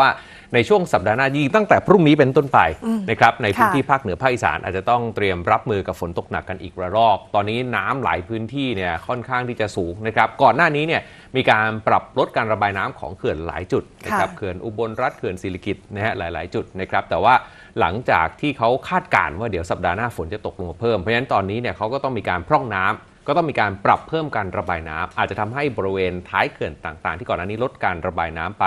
ว่าในช่วงสัปดาห์หน้ายิ่งตั้งแต่พรุ่งนี้เป็นต้นไปนะครับในพื้นค่ะที่ภาคเหนือภาคอีสานอาจจะต้องเตรียมรับมือกับฝนตกหนักกันอีกระลอก ตอนนี้น้ำหลายพื้นที่เนี่ยค่อนข้างที่จะสูงนะครับก่อนหน้านี้เนี่ยมีการปรับลดการระบายน้ำของเขื่อนหลายจุดนะครับค่ะเขื่อนอุบลรัฐเขื่อนศิริกิตนะฮะหลาย ๆ จุดนะครับแต่ว่าหลังจากที่เขาคาดการณ์ว่าเดี๋ยวสัปดาห์หน้าฝนจะตกลงมาเพิ่มเพราะฉะนั้นตอนนี้เนี่ยเขาก็ต้องมีการพร่องน้ำ ก็ต้องมีการปรับเพิ่มการระบายน้ำอาจจะทำให้บริเวณท้ายเขื่อนต่างๆ ที่ก่อนหน้านี้ลดการระบายน้ำไป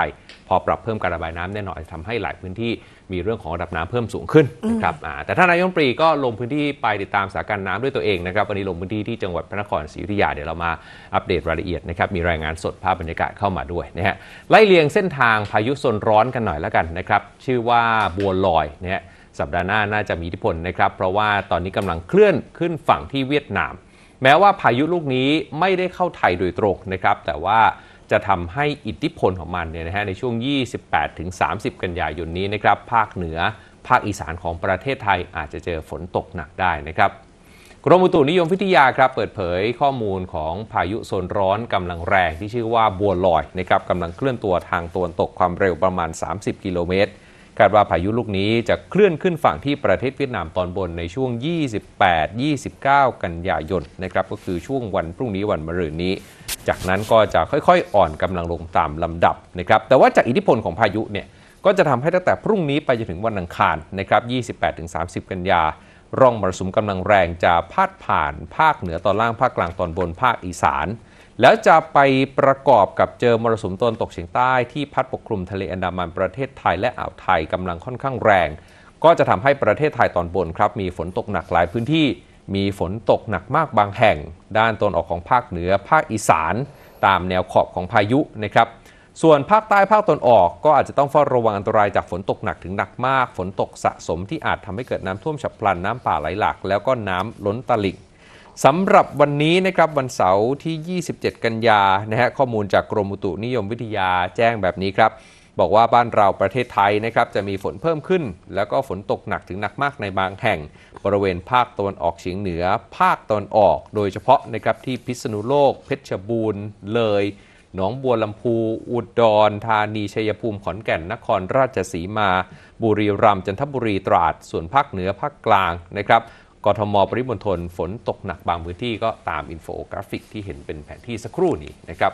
พอปรับเพิ่มการระบายน้ำแน่นอนจะทำให้หลายพื้นที่มีเรื่องของระดับน้ำเพิ่มสูงขึ้นนะครับอ่าแต่ท่านนายกรัฐมนตรีก็ลงพื้นที่ไปติดตามสถานการณ์น้ำด้วยตัวเองนะครับวันนี้ลงพื้นที่ที่จังหวัดพระนครศรีอยุธยาเดี๋ยวเรามาอัปเดตรายละเอียดนะครับมีรายงานสดภาพบรรยากาศเข้ามาด้วยนะฮะไล่เลียงเส้นทางพายุโซนร้อนกันหน่อยแล้วกันนะครับชื่อว่าบัวลอยนะฮะสัปดาห์หน้าน่าจะมีอิทธิพลนะครับเพราะว่าตอนนี้กำลังเคลื่อนขึ้นฝั่งที่เวียดนาม แม้ว่าพายุลูกนี้ไม่ได้เข้าไทยโดยตรงนะครับ แต่ว่าจะทำให้อิทธิพลของมันเนี่ยนะฮะในช่วง 28-30 กันยายนนี้นะครับ ภาคเหนือ ภาคอีสานของประเทศไทยอาจจะเจอฝนตกหนักได้นะครับกรมอุตุนิยมวิทยาครับเปิดเผยข้อมูลของพายุโซนร้อนกำลังแรงที่ชื่อว่าบัวลอยนะครับกำลังเคลื่อนตัวทางตะวันตกความเร็วประมาณ 30 กิโลเมตร คาดว่าพายุลูกนี้จะเคลื่อนขึ้นฝั่งที่ประเทศเวียดนามตอนบนในช่วง 28-29 กันยายนนะครับก็คือช่วงวันพรุ่งนี้วันมะรืนนี้ จากนั้นก็จะค่อยๆ อ่อนกำลังลงตามลำดับนะครับแต่ว่าจากอิทธิพลของพายุเนี่ยก็จะทำให้ตั้งแต่พรุ่งนี้ไปจนถึงวันอังคารนะครับ28-30 กันยาร่องมรสุมกำลังแรงจะพาดผ่านภาคเหนือตอนล่างภาคกลางตอนบนภาคอีสาน แล้วจะไปประกอบกับเจอมรสุมตะวันตกเฉียงใต้ที่พัดปกคลุมทะเลอันดามันประเทศไทยและอ่าวไทยกำลังค่อนข้างแรง ก็จะทำให้ประเทศไทยตอนบนครับ มีฝนตกหนักหลายพื้นที่ มีฝนตกหนักมากบางแห่ง ด้านตนออกของภาคเหนือภาคอีสาน ตามแนวขอบของพายุนะครับส่วนภาคใต้ภาคตนออกก็อาจจะต้องเฝ้าระวังอันตรายจากฝนตกหนักถึงหนักมาก ฝนตกสะสมที่อาจทำให้เกิดน้ำท่วมฉับพลันน้ำป่าไหลหลากแล้วก็น้ำล้นตลิ่ง สำหรับวันนี้นะครับวันเสาร์ที่ 27 กันยานะฮะข้อมูลจากกรมอุตุนิยมวิทยาแจ้งแบบนี้ครับ บอกว่าบ้านเราประเทศไทยนะครับจะมีฝนเพิ่มขึ้น แล้วก็ฝนตกหนักถึงหนักมากในบางแห่ง บริเวณภาคตะวันออกเฉียงเหนือ ภาคตะวันออก โดยเฉพาะนะครับที่พิษณุโลก เพชรบูรณ์ เลยหนองบัวลำพูอุดรธานีชัยภูมิขอนแก่นนครราชสีมา บุรีรัมย์จันทบุรีตราด ส่วนภาคเหนือภาคกลางนะครับ กทมปริมณฑลฝนตกหนักบางพื้นที่ก็ตามอินโฟกราฟิกที่เห็นเป็นแผนที่สักครู่นี้นะครับ